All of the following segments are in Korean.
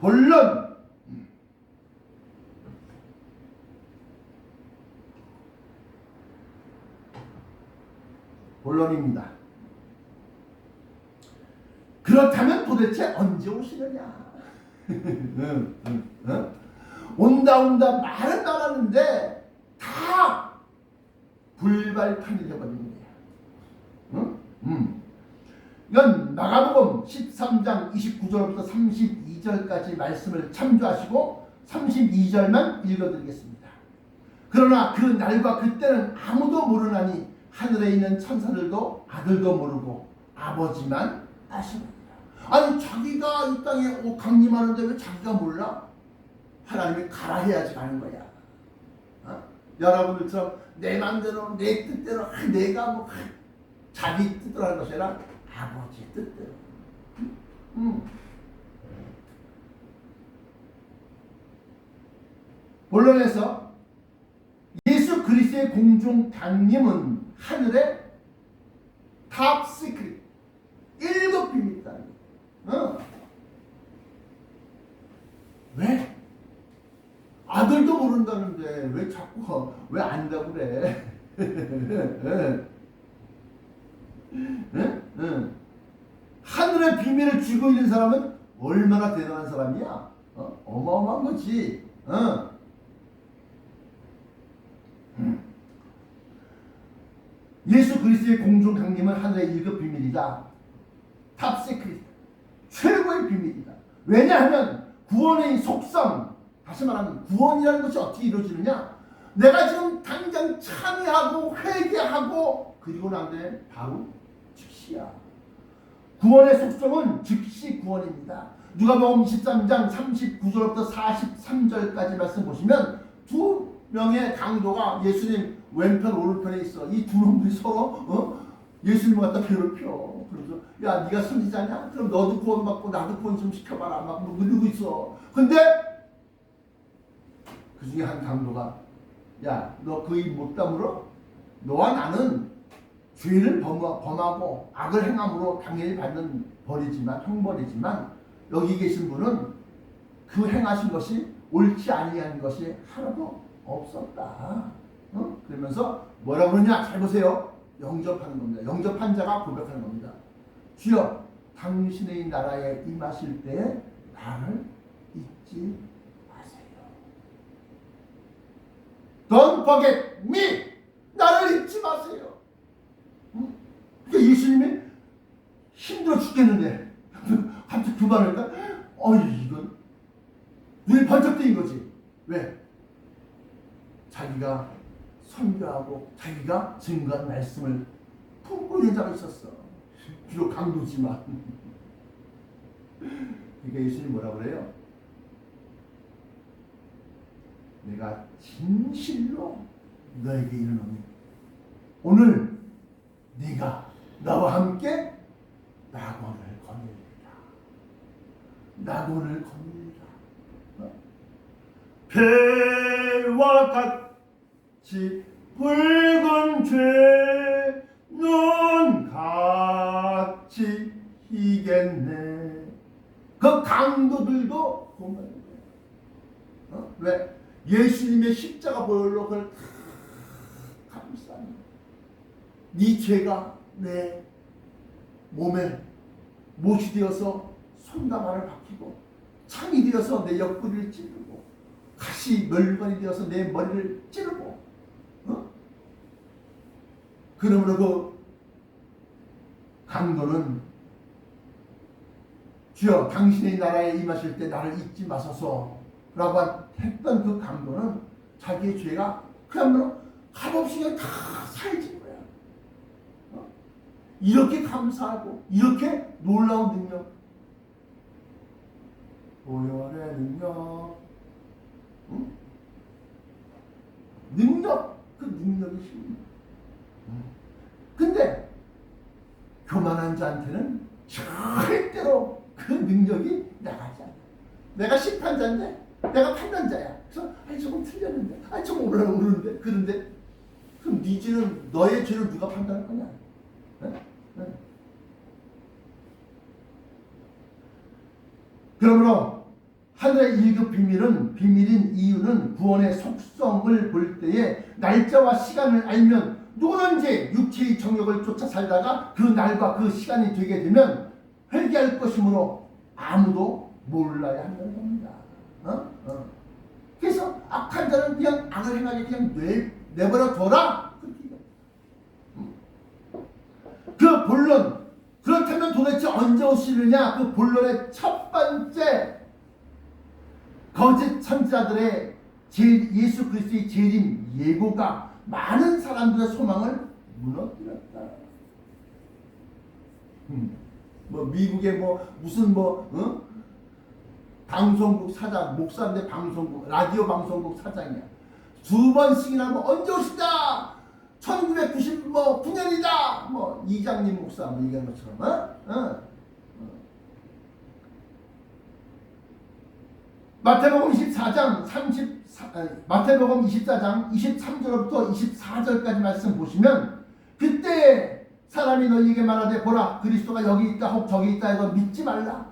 본론 본론입니다. 그렇다면 도대체 언제 오시느냐? 응, 응, 응? 온다 온다 말은 나왔는데 다 불발판이 되어버린 거야. 응? 음. 이건 마가복음 13장 29절부터 32절까지 말씀을 참조하시고 32절만 읽어드리겠습니다. 그러나 그 날과 그때는 아무도 모르나니 하늘에 있는 천사들도 아들도 모르고 아버지만 아십니다. 아니 자기가 이 땅에 오- 강림하는데 왜 자기가 몰라? 하나님이 가라 해야지 가는 거야. 어? 여러분들처럼 내 마음대로 내 뜻대로 아, 내가 뭐 아, 자기 뜻대로 하는 것이 아니라 아버지 뜻대로. 음. 음. 본론에서 예수 그리스도의 공중 강림은 하늘의 탑 시크릿 일곱 비밀이다. 어? 왜? 아들도 모른다는데 왜 자꾸 왜 안다고 그래? 응? 응. 하늘의 비밀을 쥐고 있는 사람은 얼마나 대단한 사람이야? 어? 어마어마한 거지. 어? 음. 예수 그리스도의 공중 강림은 하늘의 일급 비밀이다. 탑 세크릿. 최고의 비밀이다. 왜냐하면 구원의 속성, 다시 말하면 구원이라는 것이 어떻게 이루어지느냐? 내가 지금 당장 참여하고 회개하고 그리고 난 뒤에 바로 즉시야. 구원의 속성은 즉시 구원입니다. 누가복음 23장 39절부터 43절까지 말씀 보시면 두 명의 강도가 예수님 왼편 오른편에 있어. 이 두 놈들이 서로 어? 예수님을 갖다 괴롭혀. 그래서 야 네가 선지자냐? 그럼 너도 구원 받고 나도 구원 좀 시켜봐라. 막 누르고 있어. 근데 그 중에 한 강도가 야 너 그 입 못 다물어? 너와 나는 죄를 범, 범하고 악을 행함으로 당연히 받는 벌이지만 형벌이지만 여기 계신 분은 그 행하신 것이 옳지 아니한 것이 하나도 없었다. 어? 그러면서 뭐라 그러냐? 잘 보세요. 영접하는 겁니다. 영접한 자가 고백하는 겁니다. 주여, 당신의 나라에 임하실 때에 나를 잊지 마세요. Don't forget me. 나를 잊지 마세요. 응? 그러니까 예수님이 힘들어 죽겠는데 갑자기 그 말을 할까? 어이 이건 눈이 번쩍 뜨인 거지. 왜? 자기가 선교하고 자기가 증거한 말씀을 품고 있는 자가 있었어. 비록 강도지만. 그러니까 예수님 뭐라 그래요? 내가 진실로 너에게 이르노니 오늘 네가 나와 함께 낙원을 거닐리라. 낙원을 거닐리라. 어? 배와 같 이 붉은 죄눈 같이 희겠네. 그 강도들도 공감해. 어? 왜? 예수님의 십자가 보혈로 그걸 다 감싸는 네 죄가 내 몸에 못이 되어서 손가락을 박히고 창이 되어서 내 옆구리를 찌르고 가시 멸관이 되어서 내 머리를 찌르고 어? 그러므로 그 강도는 주여 당신의 나라에 임하실 때 나를 잊지 마소서 라고 했던 그 강도는 자기의 죄가 그야말로 값없이 다 사해진 거야. 어? 이렇게 감사하고 이렇게 놀라운 능력 보혈의 능력 응? 능력 그 능력이 힘 근데 교만한 자한테는 절대로 그 능력이 나가지 않아. 내가 심판자인데 내가 판단자야. 그래서 아니 저건 틀렸는데. 아니 오르는 오르는데. 그런데 그럼 네 죄는 너의 죄를 누가 판단할 거냐? 네? 네. 그러므로 하늘의 일급 비밀은 비밀인 이유는 구원의 속성을 볼 때에 날짜와 시간을 알면 누구든지 육체의 정욕을 쫓아 살다가 그 날과 그 시간이 되게 되면 회개할 것이므로 아무도 몰라야 한다는 겁니다. 어? 어. 그래서 악한 자는 그냥 악을 행하게 그냥 내, 내버려 둬라. 음. 그 본론 그렇다면 도대체 언제 오시느냐? 그 본론의 첫 번째 거짓 선지자들의 제- 예수 그리스도의 재림 예고가 많은 사람들의 소망을 무너뜨렸다. 음. 뭐 미국의 뭐 무슨 뭐 어? 방송국 사장 목사인데 방송국 라디오 방송국 사장이야. 두 번씩이나 뭐 언제 오신다. 1999년이다. 뭐 이장님 목사 뭐 얘기한 것처럼 어? 어. 마태복음 24장 34 아니, 마태복음 24장 23절부터 24절까지 말씀 보시면 그때 사람이 너희에게 말하되 보라 그리스도가 여기 있다 혹 저기 있다 이거 믿지 말라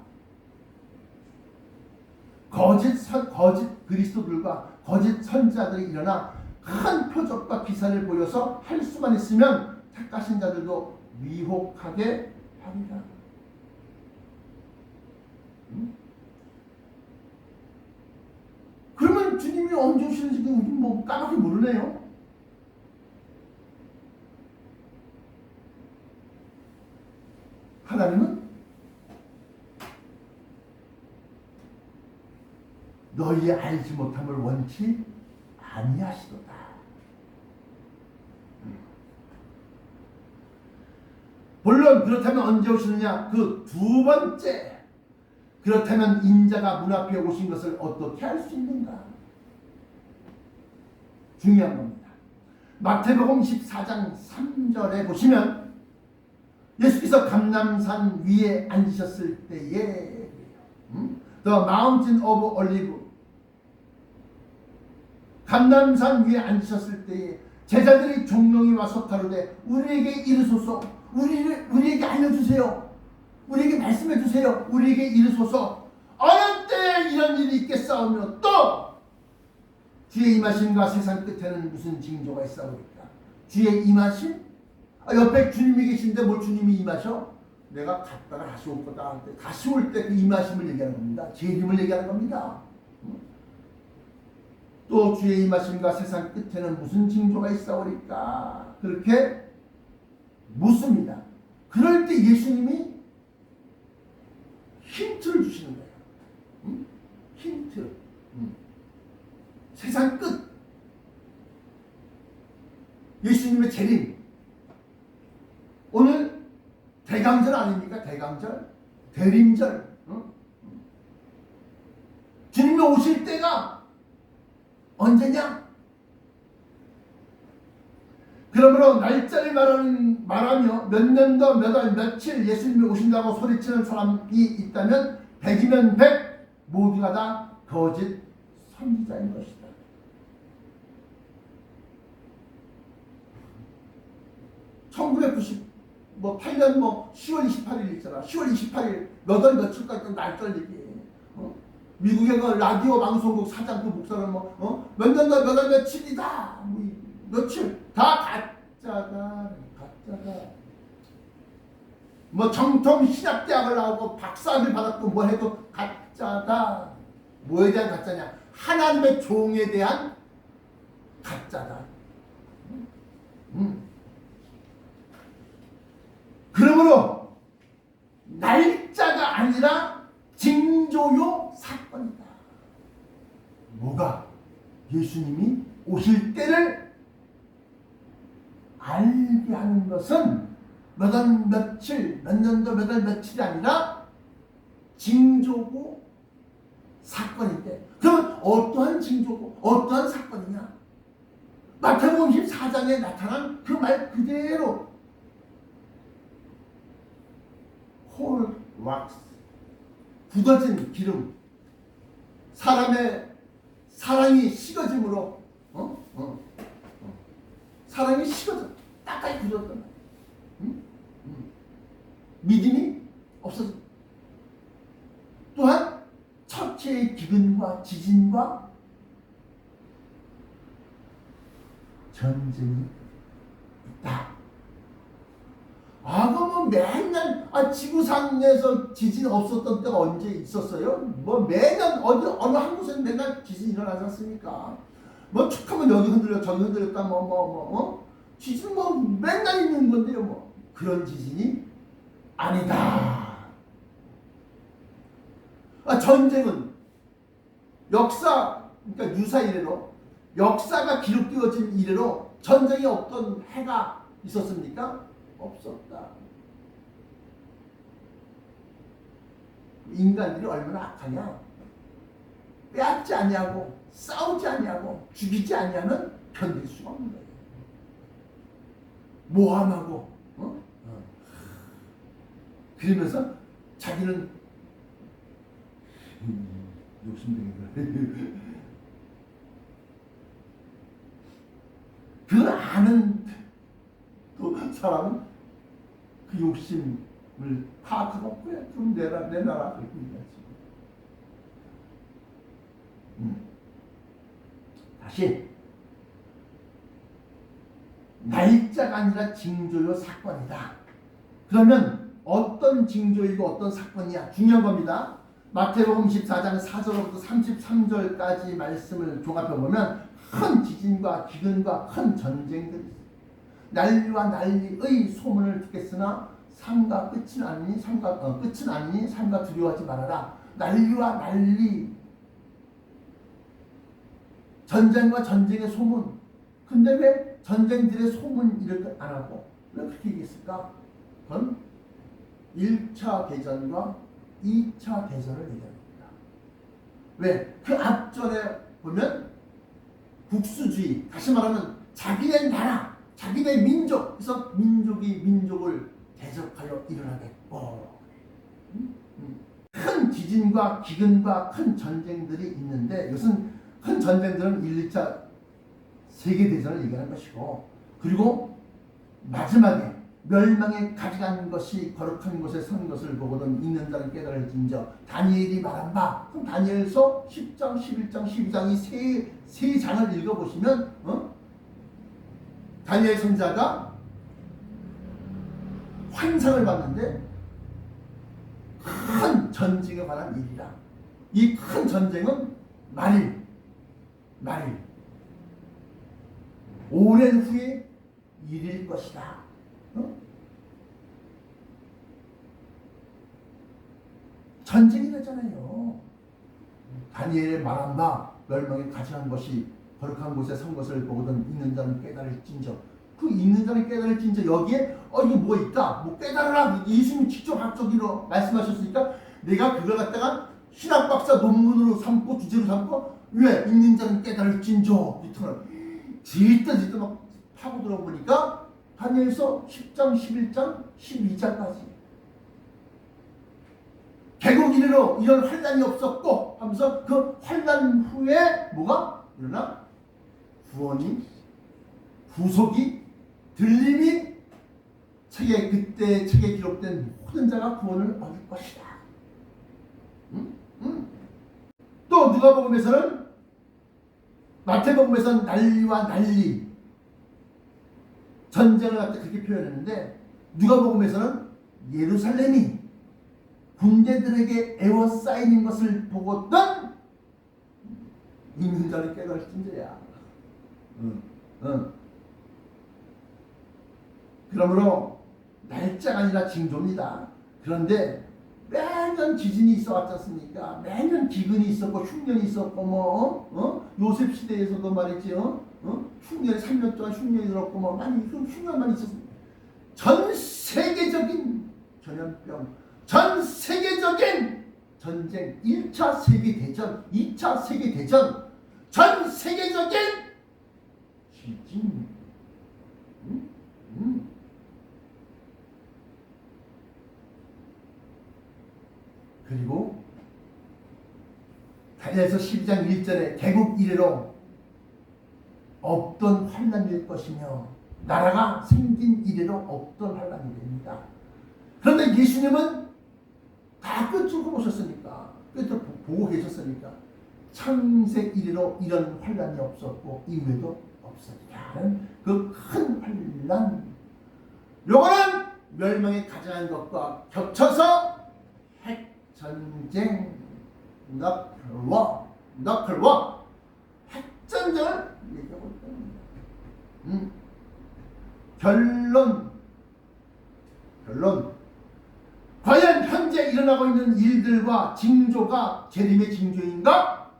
거짓 선, 거짓 그리스도들과 거짓 선지자들이 일어나 큰 표적과 기사를 보여서 할 수만 있으면 택하신 자들도 미혹하게 하리라. 음? 그러면 주님이 언제 오시는지 우리 뭐 까맣게 모르네요. 하나님은 너희 알지 못함을 원치 아니하시도다. 물론 그렇다면 언제 오시느냐? 그 두 번째 그렇다면 인자가 문 앞에 오신 것을 어떻게 할 수 있는가? 중요한 겁니다. 마태복음 14장 3절에 보시면 예수께서 감남산 위에 앉으셨을 때에 음? The Mountain of Olive 감남산 위에 앉으셨을 때에 제자들이 종명이 와서 가로되 우리에게 이르소서 우리를 우리에게 알려주세요 우리에게 말씀해 주세요. 우리에게 이르소서. 어느 때 이런 일이 있겠사오며 또 주의 임하심과 세상 끝에는 무슨 징조가 있사오리까 주의 임하심? 아, 옆에 주님이 계신데 뭘 주님이 임하셔? 내가 갔다가 다시 올 거다 다시 올 때 그 임하심을 얘기하는 겁니다. 재림을 얘기하는 겁니다. 또 주의 임하심과 세상 끝에는 무슨 징조가 있사오리까? 그렇게 묻습니다. 그럴 때 예수님이 힌트를 주시는 거예요. 음? 힌트. 음. 세상 끝. 예수님의 재림. 오늘 대강절 아닙니까? 대강절. 대림절. 어? 주님이 오실 때가 언제냐? 그러므로 날짜를 말하는, 말하며 몇 년도 몇 월 며칠 예수님이 오신다고 소리치는 사람이 있다면 백이면 백 모두가 다 거짓 선지자인 것이다. (1990) 뭐 8년 뭐 10월 28일 있잖아. 10월 28일 몇월 며칠까지 날짜를 얘기해. 어? 미국의 그 라디오 방송국 사장 그 목사는 뭐, 어? 몇 년도 몇월 며칠이다. 뭐, 이 며칠. 다 가짜다. 가짜다. 뭐 정통 신학대학을 나오고 박사학위 받았고 뭐 해도 가짜다. 뭐에 대한 가짜냐? 하나님의 종에 대한 가짜다. 음. 그러므로 날짜가 아니라 징조요 사건이다. 뭐가 예수님이 오실 때를 알게 하는 것은 몇 월 며칠, 몇 년도 몇 월 며칠이 아니라 징조고 사건인데 그럼 어떠한 징조고 어떠한 사건이냐? 마태복음 14장에 나타난 그 말 그대로 홀 왁스 굳어진 기름 사람의 사랑이 식어짐으로 어? 어? 어. 사랑이 식어져 딱까지 굳었단 말이야 응? 응. 믿음이 없어져 또한 서체의 기근과 지진과 전쟁이 있다. 아, 그러면 맨날 아, 지구상에서 지진 없었던 때가 언제 있었어요? 뭐 매년 어디 어느 한 곳에는 맨날 지진 일어나지 않습니까? 뭐 축하면 여기 흔들려 저기 흔들렸다 뭐 뭐 뭐 어? 지진 뭐 맨날 있는 건데요 뭐 그런 지진이 아니다. 아, 전쟁은 역사 그러니까 유사 이래로 역사가 기록되어진 이래로 전쟁이 없던 해가 있었습니까? 없었다. 인간들이 얼마나 악하냐? 빼앗지 않냐고 싸우지 않냐고 죽이지 않냐면 견딜 수가 없는 거예요. 모함하고 어? 그러면서 자기는 음, 욕심쟁이들 그걸 아는 또 사람은 그 욕심을 파악하고 그래 좀 내라 내놔라 그렇게 얘기하지. 음. 다시 날짜가 아니라 징조요 사건이다. 그러면 어떤 징조이고 어떤 사건이야 중요한 겁니다. 마태복음 14장 4절부터 33절까지 말씀을 종합해 보면 큰 지진과 기근과 큰 있어요. 난리와 난리의 소문을 듣겠으나 삶과 끝은 아니니 삶과 어, 끝은 아니니 삶과 두려워하지 말아라. 난리와 난리 전쟁과 전쟁의 소문. 근데 왜 전쟁들의 소문 이렇게 안 하고 왜 그렇게 얘기했을까? 그건 1차 대전과 2차 대전을 얘기합니다. 왜? 그 앞전에 보면 국수주의, 다시 말하면 자기네 나라, 자기네 민족, 그래서 민족이 민족을 대적하여 일어나겠고 음? 음. 큰 지진과 기근과 큰 전쟁들이 있는데 이것은 큰 전쟁들은 1, 2차 세계대전을 얘기하는 것이고 그리고 마지막에 멸망에 가져간 것이 거룩한 곳에 선 것을 보거든 있는 자는 깨달을진저 다니엘이 말한 바 그럼 다니엘서 10장 11장 12장 이세 세 장을 읽어보시면 어? 다니엘 선자가 환상을 봤는데 큰 전쟁에 관한 일이라 이큰 전쟁은 말일 말일 오랜 후에 일일 것이다. 어? 전쟁이 됐잖아요. 다니엘의 말한 바 멸망에 가증한 것이 거룩한 곳에 선 것을 보거든 있는 자는 깨달을진저. 그 있는 자는 깨달을진저. 여기에 어 이거 뭐 있다? 뭐 깨달으라. 예수님 직접 학적으로 말씀하셨으니까 내가 그걸 갖다가 신학 박사 논문으로 삼고 주제로 삼고 왜? 있는 자는 깨달을진저. 밑으로 질때 질때 막 파고 들어보니까 다니엘서 10장 11장 12장까지 개국 이래로 이런 환란이 없었고 하면서 그 환란 후에 뭐가 일어나? 구원이 후속이 들림이 책에 그때 책에 기록된 모든 자가 구원을 얻을 것이다. 응? 응? 또 누가복음에서는 마태복음에서는 난리와 난리 전쟁을 갖다 그렇게 표현했는데 누가복음에서는 예루살렘이 군대들에게 에워싸이는 것을 보고던 있는 자를 깨달을진저야. 응, 응. 그러므로 날짜가 아니라 징조입니다. 그런데 매년 지진이 있어 왔지 않습니까? 매년 기근이 있었고 흉년이 있었고 뭐 어? 요셉 시대에서도 말이지 어? 어? 흉년이 3년 동안 흉년이 들었고 뭐 많이 그 흉년만 있었습니다. 전 세계적인 전염병, 전 세계적인 전쟁, 1차 세계대전, 2차 세계대전, 전 세계적인 지진. 음? 음. 그리고 다니엘서 12장 1절에 개국 이래로 없던 환란일 것이며 나라가 생긴 이래로 없던 환란이 됩니다. 그런데 예수님은 다 끝으로 오셨으니까 끝으로 보고 계셨으니까 창세 이래로 이런 환란이 없었고 이후에도 없었다는 그 큰 환란 요거는 멸망에 가장한 것과 겹쳐서 핵 전쟁 너클워 너클워 핵 전쟁을 얘기하고 있다는. 음. 결론 결론 과연 현재 일어나고 있는 일들과 징조가 재림의 징조인가?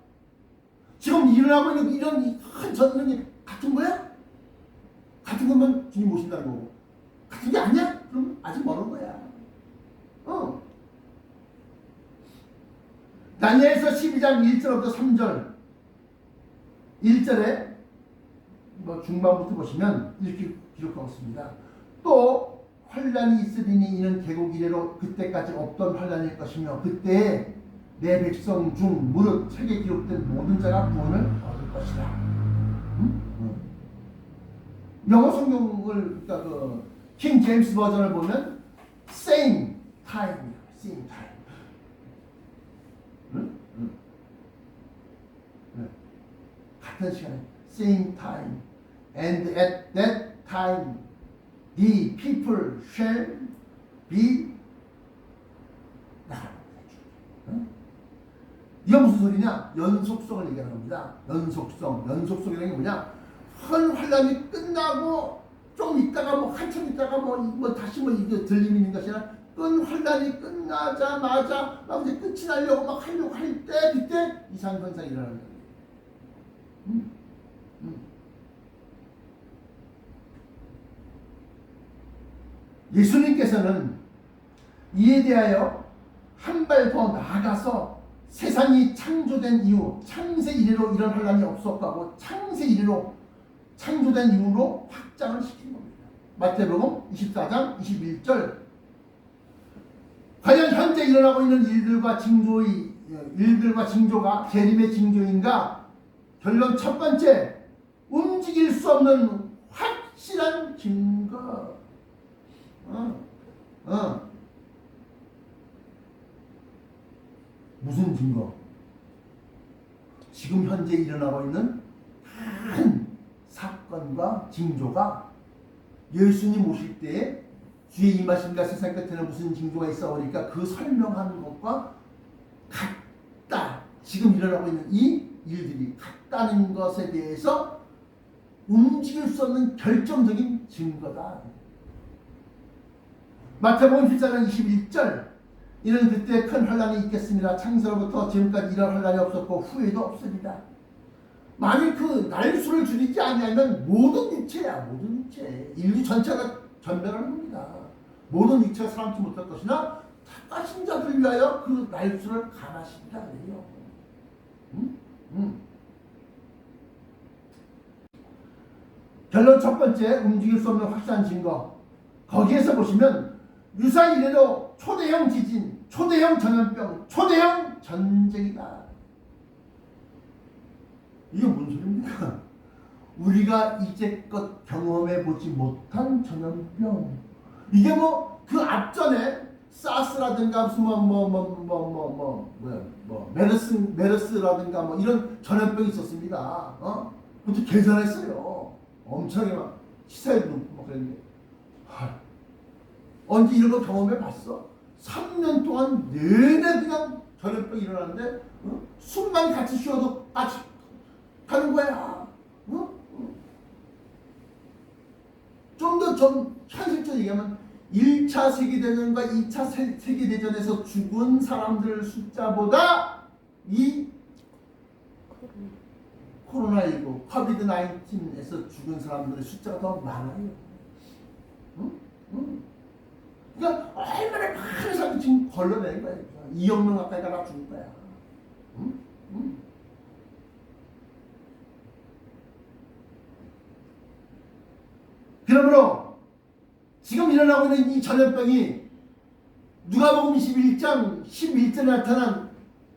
지금 일어나고 있는 이런 큰 전쟁이 같은 거야? 같은 거면 주님 모신다는 거고 같은 게 아니야? 그럼 아직 멀은 거야. 어. 다니엘서 12장 1절부터 3절 1절에 뭐 중반부터 보시면 이렇게 기록하고 있습니다. 또 환란이 있으리니 이는 계곡 이래로 그때까지 없던 환란일 것이며 그때 내 백성 중 무릇 책에 기록된 모든 자가 구원을 얻을 것이다. 응? 응. 영어 성경을 그러니까 그 킹 제임스 버전을 보면 same time, same time. 응? 응. 네. 같은 시간에 same time and at that time the people shall be 응? 이게 무슨 소리냐? 연속성을 얘기하는 겁니다. 연속성, 연속성이라는 게 뭐냐? 한 환란이 끝나고 좀 있다가 뭐 한참 있다가 뭐, 뭐 다시 뭐 이게 있는 것이 아니라 끈 환란이 끝나자마자 막 이제 끝이 나려고 막 하려고 할 때 그때 이상 현상이 일어나는 거예요. 음, 음. 예수님께서는 이에 대하여 한 발 더 나아가서 세상이 창조된 이후 창세 이래로 이런 환란이 없었다고 창세 이래로 창조된 이후로 확장을 시킨 겁니다. 마태복음 24장 21절 과연 현재 일어나고 있는 일들과 징조의 일들과 징조가 재림의 징조인가? 결론 첫 번째 움직일 수 없는 확실한 증거. 어, 어. 무슨 증거? 지금 현재 일어나고 있는 큰 사건과 징조가 예수님 오실 때에 주의 임하심과 세상 끝에는 무슨 징조가 있어 오니까 그 설명하는 것과 같다. 지금 일어나고 있는 이 일들이 같다는 것에 대해서 움직일 수 없는 결정적인 증거다. 마태복음 14장 21절 이는 그때 큰 환란이 있겠습니다. 창세로부터 지금까지 이런 환란이 없었고 후에도 없습니다. 만일 그 날수를 줄이지 아니하면 모든 육체야 모든 육체 인류 전체가 전멸하는 겁니다. 모든 육체가 살아남지 못할 것이나 착하신 자들 위하여 그 날수를 감하신다 그래요. 응? 응. 결론 첫 번째 움직일 수 없는 확실한 증거 거기에서 보시면 유사 이래로 초대형 지진, 초대형 전염병, 초대형 전쟁이다. 이게 뭔 소리입니까? 우리가 이제껏 경험해 보지 못한 전염병. 이게 뭐 그 앞전에 사스라든가 무슨 뭐뭐뭐뭐뭐 뭐, 뭐, 뭐, 뭐야 뭐 메르스 메르스라든가 뭐 이런 전염병이 있었습니다. 어? 그것도 계산했어요. 엄청나게 막 시사에 놓고 막 그랬는데 하, 언제 이런 거 경험해 봤어? 3년 동안 내내 그냥 전염병이 일어났는데 어? 숨만 같이 쉬어도 같이 가는 거야. 어? 좀더 좀 현실적으로 얘기하면 1차 세계대전과 2차 세, 세계대전에서 죽은 사람들 숫자보다 이 코로나19, 코비드 19에서 죽은 사람들의 숫자가 더 많아요. 응? 응? 그러니까 얼마나 많은 사람들이 지금 걸러내는 거야. 2억 명 가까이 가 다 죽은 거야. 응? 응? 그러므로 지금 일어나고 있는 이 전염병이 누가복음 21장 11절에 나타난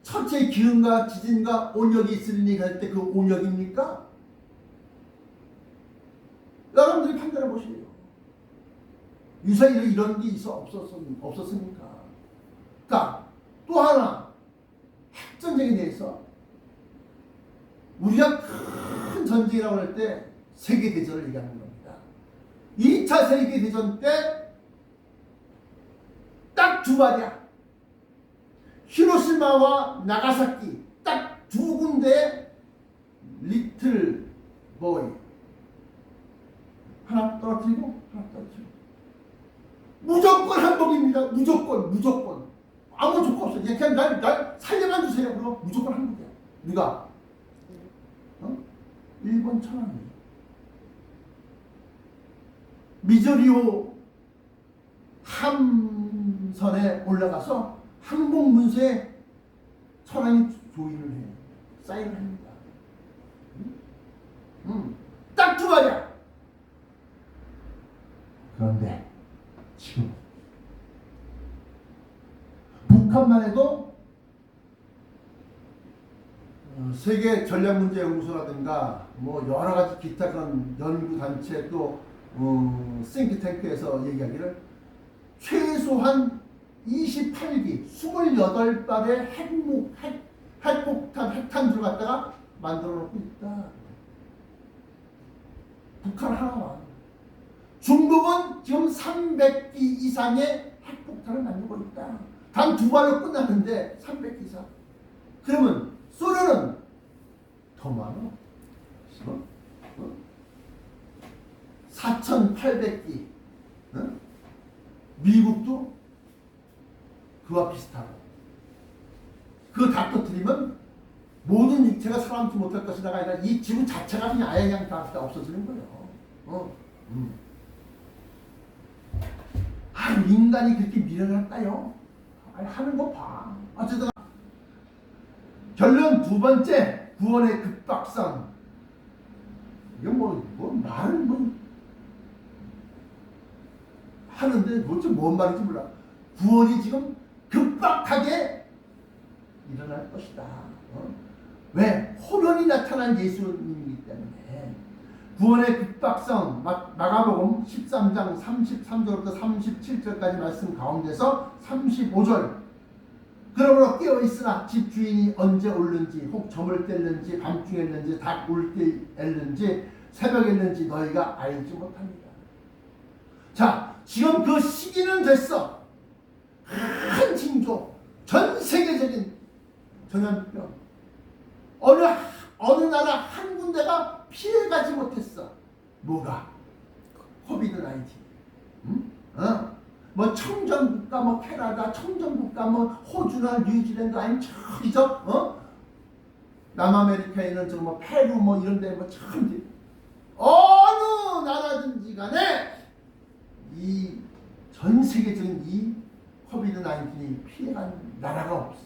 첫째 기운과 지진과 온역이 있으리니 할 때 그 온역입니까? 여러분들이 판단해 보시래 요. 유사일에 이런 게 있어 없었, 없었습니까? 그러니까 또 하나 핵전쟁에 대해서 우리가 큰 전쟁이라고 할 때 세계대전을 얘기하는 겁니다. 2차 세계대전 때 딱 두 마디야. 히로시마와 나가사키 딱 두 군데 리틀 보이 하나 떨어뜨리고 하나 무조건 한복입니다. 무조건 무조건 아무 조건 없어. 그냥 날, 날 살려만 주세요. 그럼 무조건 한국이야. 누가? 어? 일본 천황이 미조리오 함선에 올라가서 항복 문서에 천황이 조의를 해. 사인을 합니다. 음, 딱두 마디야. 그런데 지금 북한만 해도 어, 세계 전략 문제 연구소라든가 뭐 여러 가지 기타 그런 연구 단체 또 어, 싱크탱크에서 얘기하기를 최소한 28기 28발의 핵무 핵 핵폭탄 핵탄두를 갖다가 만들어 놓고 있다. 북한 하나만. 중국은 지금 300기 이상의 핵폭탄을 만들고 있다. 단 두 발로 끝났는데 300기 이상. 그러면 소련은 더 많아. 어? 어? 4,800기. 어? 미국도 그와 비슷하고. 그거 다 터뜨리면 모든 육체가 살아남지 못할 것이다가 아니라 이 지구 자체가 그냥 아예 그냥 다, 다 없어지는 거예요. 어? 음. 아, 인간이 그렇게 미련할까요? 아니, 하는 거 봐. 어쨌든 결론 두 번째 구원의 급박성. 이건 뭐, 뭐 말은 뭐 하는데 도대체 뭔 말인지 몰라. 구원이 지금 급박하게 일어날 것이다. 어? 왜? 호련이 나타난 때문에 구원의 급박성 마, 마가복음 13장 33절부터 37절까지 말씀 가운데서 35절 그러므로 깨어 있으나 집 주인이 언제 올는지 혹 점을 뗄는지 밤중에 했는지 닭울때 앨는지 새벽에 했는지 너희가 알지 못합니다. 자 지금 그 시기는 됐어. 큰 징조 전 세계적인 전염병 어느 어느 나라 한 군데가 피해가지 못했어. 뭐가? 코비드 19. 응? 어? 뭐 청정 국가, 뭐 캐나다, 청정 국가, 뭐 호주나 뉴질랜드 아니면 저기저 어? 남아메리카에 있는 저뭐 페루 뭐 이런데 뭐참 어느 나라든지 간에 이 전 세계적인 이 코비드 19이 피해간 나라가 없어.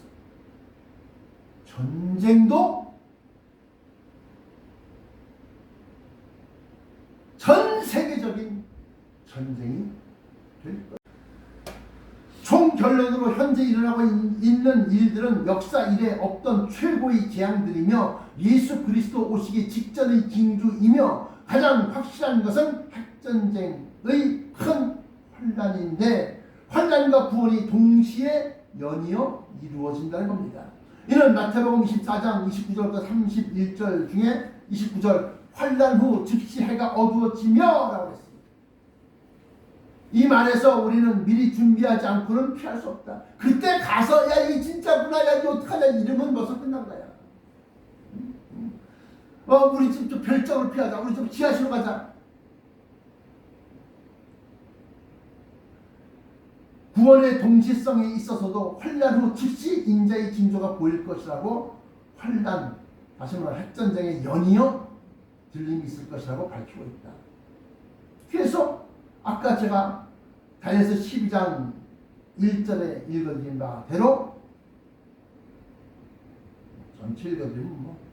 전쟁도 전 세계적인 전쟁이 될 거예요. 총 결론으로 현재 일어나고 있는 일들은 역사 이래 없던 최고의 재앙들이며 예수 그리스도 오시기 직전의 징조이며 가장 확실한 것은 핵전쟁의 큰 환란인데 환란과 구원이 동시에 연이어 이루어진다는 겁니다. 이는 마태복음 24장 29절부터 31절 중에 29절 환란 후 즉시 해가 어두워지며 라고 했습니다. 이 말에서 우리는 미리 준비하지 않고는 피할 수 없다. 그때 가서 야 이 진짜구나 야 어떡하냐 이러면 벌써 끝난 거야. 어 우리 집 별장으로 피하자. 우리 집 지하실로 가자. 구원의 동시성에 있어서도 환란 후 즉시 인자의 징조가 보일 것이라고 환란 다시 말해 핵전쟁의 연이어 들림이 있을 것이라고 밝히고 있다. 그래서 아까 제가 다니엘서 12장 1절에 읽어드린 바대로 전체 읽어드리면 뭐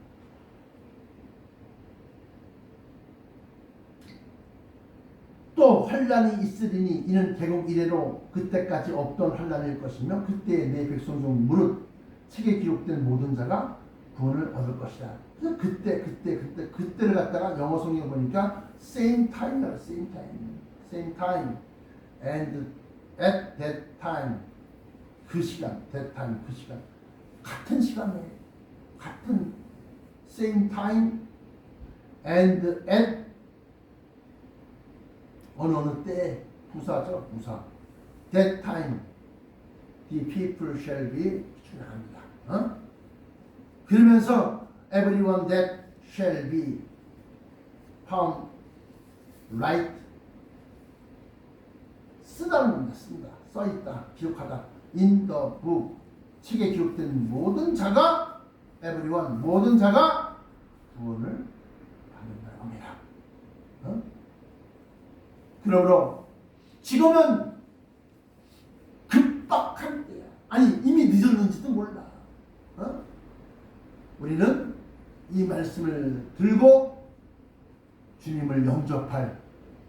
또 환란이 있으리니 이는 대국 이래로 그때까지 없던 환란일 것이며 그때 내 백성 중 무릇 책에 기록된 모든 자가 구원을 얻을 것이다. 그래서 그때 그때 그때 그때를 갖다가 영어 성경 보니까 same time이야 same time same time and at that time 그 시간 that time 그 시간 같은 시간에 같은 same time and at 어느 어느 때 부사죠 부사 that time the people shall be 출연합니다. 어? 그러면서 everyone that shall be found right 쓰다는 겁니다. 쓴다. 써있다. 기록하다. in the book 책에 기록된 모든 자가 everyone 모든 자가 구원을 받는다는 겁니다. 어? 그러므로 지금은 급박한 때야. 아니 이미 늦었는지도 몰라. 어? 우리는 이 말씀을 들고 주님을 영접할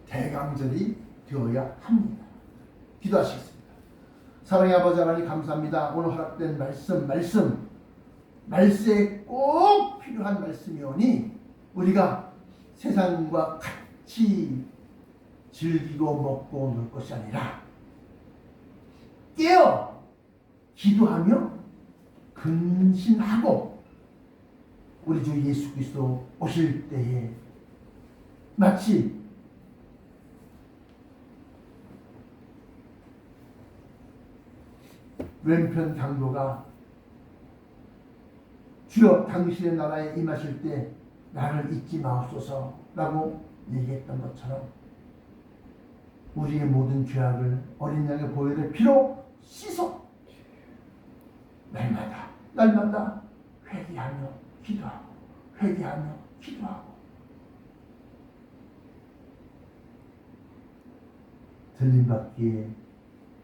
대강절이 되어야 합니다. 기도하시겠습니다. 사랑의 아버지 하나님 감사합니다. 오늘 허락된 말씀 말씀 말세에 꼭 필요한 말씀이오니 우리가 세상과 같이 즐기고 먹고 놀 것이 아니라 깨어 기도하며 근신하고 우리 주 예수 그리스도 오실 때에 마치 왼편 강도가 주여 당신의 나라에 임하실 때 나를 잊지 마옵소서 라고 얘기했던 것처럼 우리의 모든 죄악을 어린 양의 보혈의 피로 씻어 날마다 날마다 회개하며 기도하고 회개하며 기도하고 들림받기에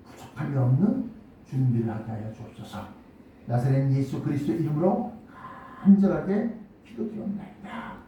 부족함이 없는 준비를 하게 하여 주옵소서 나사렛 예수 그리스도 이름으로 간절하게 기도드립니다.